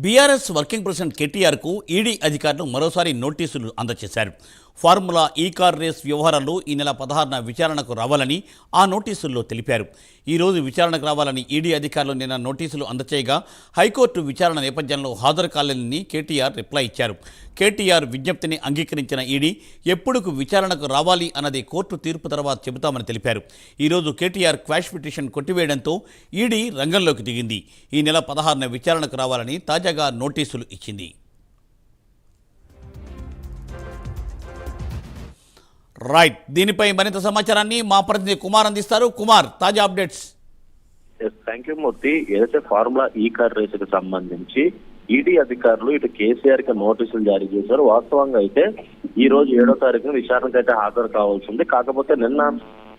BRS working president కేటీఆర్కు ED అధికారులు మరోసారి నోటీసులు అందజేశారు ఫార్ములా ఈ కార్ రేస్ వ్యవహారాల్లో ఈ నెల పదహారున విచారణకు రావాలని ఆ నోటీసుల్లో తెలిపారు. ఈరోజు విచారణకు రావాలని ఈడీ అధికారులు నిన్న నోటీసులు అందచేయగా హైకోర్టు విచారణ నేపథ్యంలో హాజరు కాలేదని కేటీఆర్ రిప్లై ఇచ్చారు. కేటీఆర్ విజ్ఞప్తిని అంగీకరించిన ఈడీ ఎప్పుడుకు విచారణకు రావాలి అన్నది కోర్టు తీర్పు తర్వాత చెబుతామని తెలిపారు. ఈరోజు కేటీఆర్ క్వాష్ పిటిషన్ కొట్టివేయడంతో ఈడీ రంగంలోకి దిగింది. ఈ నెల పదహారున విచారణకు రావాలని తాజాగా నోటీసులు ఇచ్చింది. రైట్. దీనిపై మరింత సమాచారాన్ని మా ప్రతినిధి కుమార్ అందిస్తారు. కుమార్ తాజా అప్డేట్స్. థ్యాంక్ యూ మూర్తి. ఏదైతే ఫార్ములా ఈ కార్ రేసుకు సంబంధించి ఈడీ అధికారులు ఇటు కేసీఆర్కి నోటీసులు జారీ చేశారు. వాస్తవంగా అయితే ఈ రోజు ఏడో తారీఖున విచారణకు అయితే హాజరు కావాల్సింది. కాకపోతే నిన్న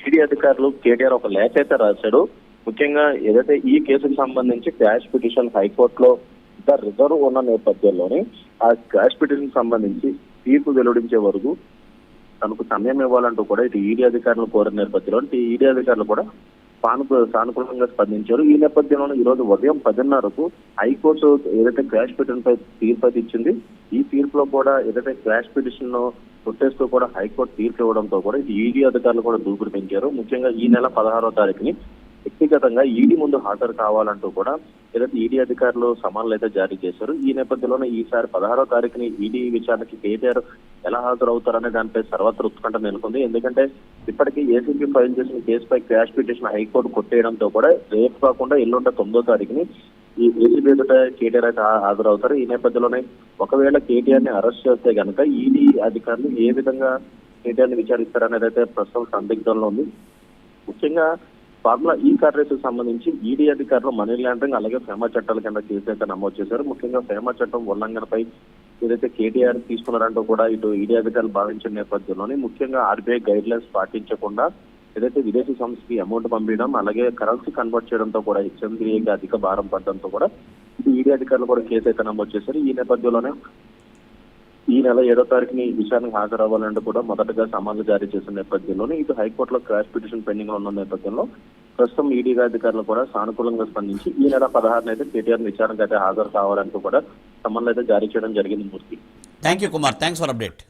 ఈడీ అధికారులు కేటీఆర్ ఒక లేఖ అయితే రాశాడు. ముఖ్యంగా ఏదైతే ఈ కేసుకు సంబంధించి క్యాష్ పిటిషన్ హైకోర్టులో ఇంకా రిజర్వ్ ఉన్న నేపథ్యంలోనే ఆ క్యాష్ పిటిషన్ సంబంధించి తీర్పు వెలువడించే వరకు తనకు సమయం ఇవ్వాలంటూ కూడా ఇటు ఈడీ అధికారులు కోరిన నేపథ్యంలో ఈడీ అధికారులు కూడా సానుకూ సానుకూలంగా స్పందించారు. ఈ నేపథ్యంలో ఈ రోజు ఉదయం పదిన్నరకు హైకోర్టు ఏదైతే క్రాష్ పిటిషన్ పై తీర్పు అయితే ఇచ్చింది ఈ తీర్పులో కూడా ఏదైతే క్రాష్ పిటిషన్ కొట్టేస్తూ కూడా హైకోర్టు తీర్పు ఇవ్వడంతో కూడా ఇది ఈడీ అధికారులు కూడా దూకుడు పెంచారు. ముఖ్యంగా ఈ నెల పదహారో తారీఖుని వ్యక్తిగతంగా ఈడీ ముందు హాజరు కావాలంటూ కూడా ఏదైతే ఈడీ అధికారులు సమన్లు అయితే జారీ చేశారు ఈ నేపథ్యంలోనే ఈసారి పదహారో తారీఖుని ఈడీ విచారణకి కేటీఆర్ ఎలా హాజరవుతారనే దానిపై సర్వత్ర ఉత్కంఠ నెలకొంది. ఎందుకంటే ఇప్పటికీ ఏసీబీ ఫైల్ చేసిన కేసుపై క్యాష్ పిటిషన్ హైకోర్టు కొట్టేయడంతో కూడా రేపు కాకుండా ఎల్లుండ తొమ్మిదో తారీఖుని ఈ ఏసీబీ ఎదుట కేటీఆర్ అయితే హాజరవుతారు. ఈ నేపథ్యంలోనే ఒకవేళ కేటీఆర్ని అరెస్ట్ చేస్తే కనుక ఈడీ అధికారులు ఏ విధంగా కేటీఆర్ని విచారిస్తారనేది అయితే ప్రస్తుతం సందిగ్ధంలో ఉంది. ముఖ్యంగా ఫార్ములా ఈ కార్ సంబంధించి ఈడీ అధికారులు మనీ లాండరింగ్ అలాగే ఫేమా చట్టాల కింద కేసు అయితే నమోదు చేశారు. ముఖ్యంగా ఫేమా చట్టం ఉల్లంఘనపై ఏదైతే కేటీఆర్ తీసుకున్నారంటూ కూడా ఇటు ఈడీ అధికారులు భావించిన నేపథ్యంలోనే ముఖ్యంగా ఆర్బీఐ గైడ్ లైన్స్ పాటించకుండా ఏదైతే విదేశీ సంస్థకి అమౌంట్ పంపించడం అలాగే కరెన్సీ కన్వర్ట్ చేయడంతో కూడా హెచ్ఎండిఏకి అధిక భారం పడడంతో కూడా ఈడీ అధికారులు కూడా కేసు అయితే నమోదు చేశారు. ఈ నేపథ్యంలోనే ఈ నెల ఏడో తారీఖుని విచారణకు హాజరవ్వాలంటూ కూడా మొదటగా సమన్లు జారీ చేసిన నేపథ్యంలోనే ఇటు హైకోర్టులో క్రాష్ పిటిషన్ పెండింగ్లో ఉన్న నేపథ్యంలో ప్రస్తుతం ఈడీగా అధికారులు కూడా సానుకూలంగా స్పందించి ఈ నెల పదహారున అయితే కేటీఆర్ విచారణకు అయితే హాజరు కావాలంటూ కూడా సమన్లు అయితే జారీ చేయడం జరిగింది Murthy. Thank you Kumar thanks for update